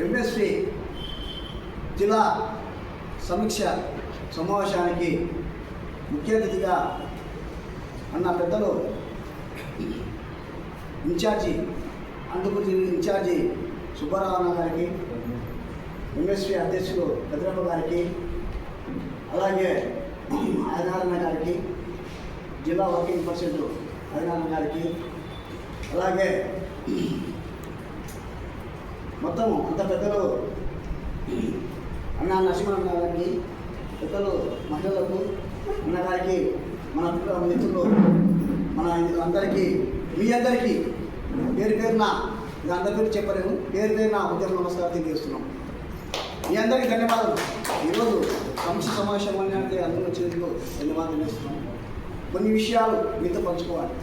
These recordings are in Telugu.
ఎంఎస్పి జిల్లా సమీక్ష సమావేశానికి ముఖ్య అతిథిగా అన్న పెద్దలు ఇన్ఛార్జి అందుకు ఇన్ఛార్జి సుబ్బారావు గారికి ఎంఎస్వి అధ్యక్షుడు పెద్దరప్ప గారికి అలాగే ఆదినారాయణ గారికి జిల్లా వర్కింగ్ పరిషత్ ఆదినారాయణ గారికి అలాగే మొత్తం అంత పెద్దలు అన్న నరసింహన్న గారికి పెద్దలు మహిళలకు అన్నగారికి మన మిత్రులు మన అందరికీ మీ అందరికీ పేరు పేరున ఇది అందరి పేరు చెప్పలేము పేరు పేరున ఉద్యమ నమస్కారం తెలియజేస్తున్నాం. మీ అందరికీ ధన్యవాదాలు ఈరోజు సంస్థ సమావేశం అని అంటే అందరూ వచ్చినందుకు చేస్తున్నాం. కొన్ని విషయాలు మీతో పంచుకోవాలి.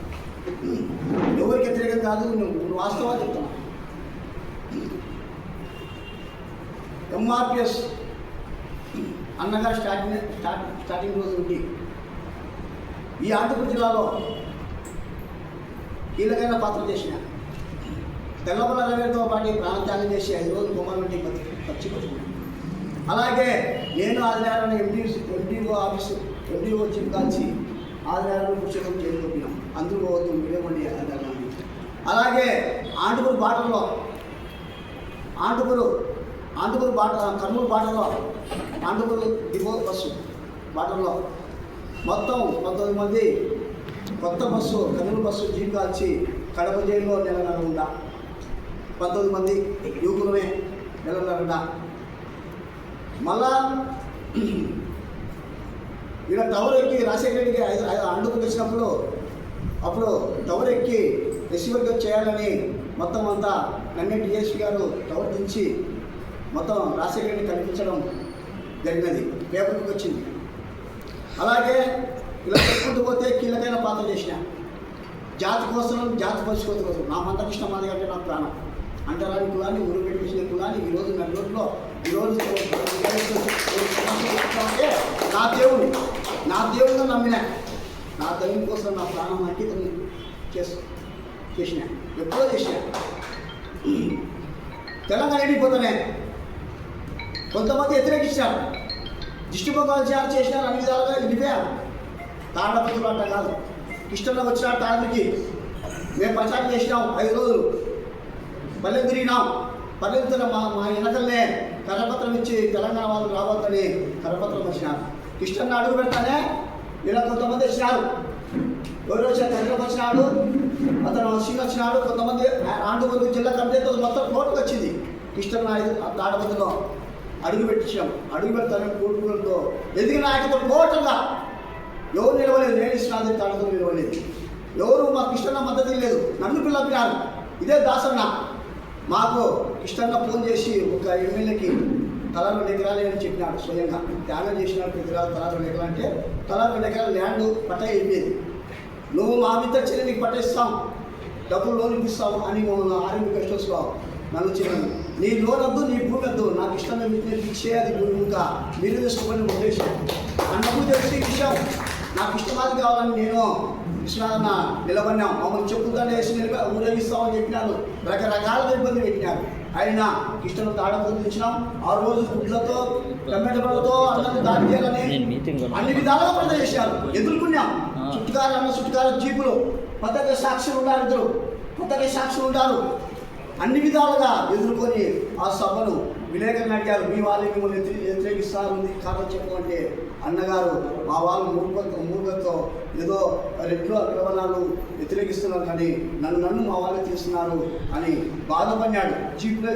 ఎవరికి వ్యతిరేకం కాదు నువ్వు వాస్తవాలు చెప్తున్నా ఎంఆర్పిఎస్ అన్నగా స్టార్టింగ్ స్టార్ట్ స్టార్టింగ్ రోజు నుండి ఈ ఆంధ్రప్రదేశ్ జిల్లాలో కీలకమైన పాత్ర చేసిన తెల్లబల రవితో పాటు ప్రాంతాన్ని చేసి ఐదు రోజులు కుమారుడి నుండి పచ్చి అలాగే నేను ఆదివారం ఎంపీ ఎంపీఓ ఆఫీసు ఎవరి వచ్చి కాల్చి ఆదివారం పుస్తకం చేరుకుంటున్నాం అందరూ పోవద్దు మీరేమండి ఆదివారం అలాగే ఆంటుకూరు బాటలో ఆంటుకూరు ఆంటుకూరు బాట కర్నూలు బాటలో ఆంటుకూరు దిగో బస్సు బాటలో. మొత్తం పంతొమ్మిది మంది కొత్త బస్సు కర్నూలు బస్సు జీప్ కాల్చి కడప జైల్లో నెలన్నర పంతొమ్మిది మంది యువకులనే నెలన్నర మళ్ళా ఈయన టవర్ ఎక్కి రాజశేఖర రెడ్డికి ఐదు ఐదు అండుకు వచ్చినప్పుడు అప్పుడు టవర్ ఎక్కి రిసీవర్గా చేయాలని మొత్తం అంతా నన్నే డిఎస్పీ గారు టవర్ దించి మొత్తం రాజశేఖర రెడ్డి కనిపించడం జరిగినది పేపర్కి వచ్చింది అలాగే ఇలా చెప్పుకుంటూ పోతే కీలకైన పాత్ర చేసిన జాతి కోసం జాతి పరిశుభ్రత కోసం నా మందకృష్ణ మాది అంటే నా ప్రాణం అంటరాని కులాన్ని ఊరు పెట్టించిన కులాన్ని ఈరోజు నలుగురిలో ఈరోజు నా దేవుడు నా దేవుడిగా నమ్మిన. నా దేవుని కోసం నా ప్రాణం అంకితం చేసు చేసిన. ఎప్పుడో చేసిన. తెలంగాణ వెళ్ళిపోతానే కొంతమంది వ్యతిరేకించారు దిష్టి చేయాలి చేసినారు అన్ని విధాలుగా వెళ్ళిపోయారు తాండపతులు అంట కాదు. ఇష్టంలో వచ్చిన తాండ్రికి మేము ప్రచారం చేసినాం ఐదు రోజులు. పల్లెలు తిరిగినాం. పల్లెలు మా మా వెనకల్నే కరపత్రం ఇచ్చి తెలంగాణ వాళ్ళు రావద్దని కరపత్రం వచ్చినారు. ఇష్టంగా అడుగు పెడతానే? ఇలా కొంతమంది వచ్చినారు. ఎవరు వచ్చారు? హైదరాబాద్ వచ్చినాడు అతను సీన్ వచ్చినాడు కొంతమంది ఆంధ్రప్రదేశ్ జిల్లా కంటే మొత్తం కోర్టుకు వచ్చింది. కృష్ణ నాయుడు తాడపతిలో అడుగు పెట్టించాం. అడుగు పెడతానని కోర్టులతో. ఎదిగిన నాయకులు కోటంగా ఎవరు నిలవలేదు. నేను ఇష్టం తాడుతూ నిలవలేదు. ఎవరు మాకు ఇష్టంగా మద్దతు లేదు నన్ను పిల్లలు ఇదే దాసన్న. మాకు ఇష్టంగా ఫోన్ చేసి ఒక ఎమ్మెల్యేకి తల రెండు ఎకరాలే అని చెప్పినాడు స్వయంగా. ధ్యానం చేసినాడు ఎకరాలు తల రెండు ఎకరాలు అంటే తల రెండు ఎకరాలు ల్యాండ్ పట్ట అయిపోయింది నువ్వు మా మిత్ర చెల్లి నీకు పట్టేస్తాం డబ్బులు లోన్ ఇప్పిస్తావు అని మమ్మల్ని ఆర్మీ కస్టర్స్లో నన్ను చెప్పాను నీ లోన్ వద్దు నీ భూమి వద్దు నాకు ఇష్టం ఇచ్చే అది భూమి ఇంకా మీరు తీసుకోమని ఉద్దేశం. అన్నప్పుడు తెలిసి విషయం నాకు ఇష్టమాది కావాలని నేను విశ్వనాథన నిలబడినాం. మమ్మల్ని చెప్పుతానే వేసి నిలబ ఊరేగిస్తామని చెప్పినారు. రకరకాల ఇబ్బంది పెట్టినారు. అయినా ఇష్టం తాడపత్రం ఇచ్చినాం ఆ రోజు గుడ్లతో టమాటోలతో అన్నం దాడి చేయాలని. అన్ని విధాలుగా ప్రజలు చేశారు. ఎదుర్కొన్నాం. చుట్టుకారు అన్న చుట్టుకారు జీపులు పద్ధతి సాక్షులు ఉన్నారు ఇద్దరు. పద్ధతి సాక్షులు ఉన్నారు. అన్ని విధాలుగా ఎదుర్కొని ఆ సభను విలేకరుని అడిగారు మీ వాళ్ళు మిమ్మల్ని వ్యతిరే- వ్యతిరేకిస్తారు కారణం చెప్పు అంటే అన్నగారు మా వాళ్ళు మూర్ఖతో మూర్ఖతో ఏదో రెడ్లు అక్రమణాలు వ్యతిరేకిస్తున్నారు కానీ నన్ను నన్ను మా వాళ్ళే తీస్తున్నారు అని బాధపడినాడు జీపులో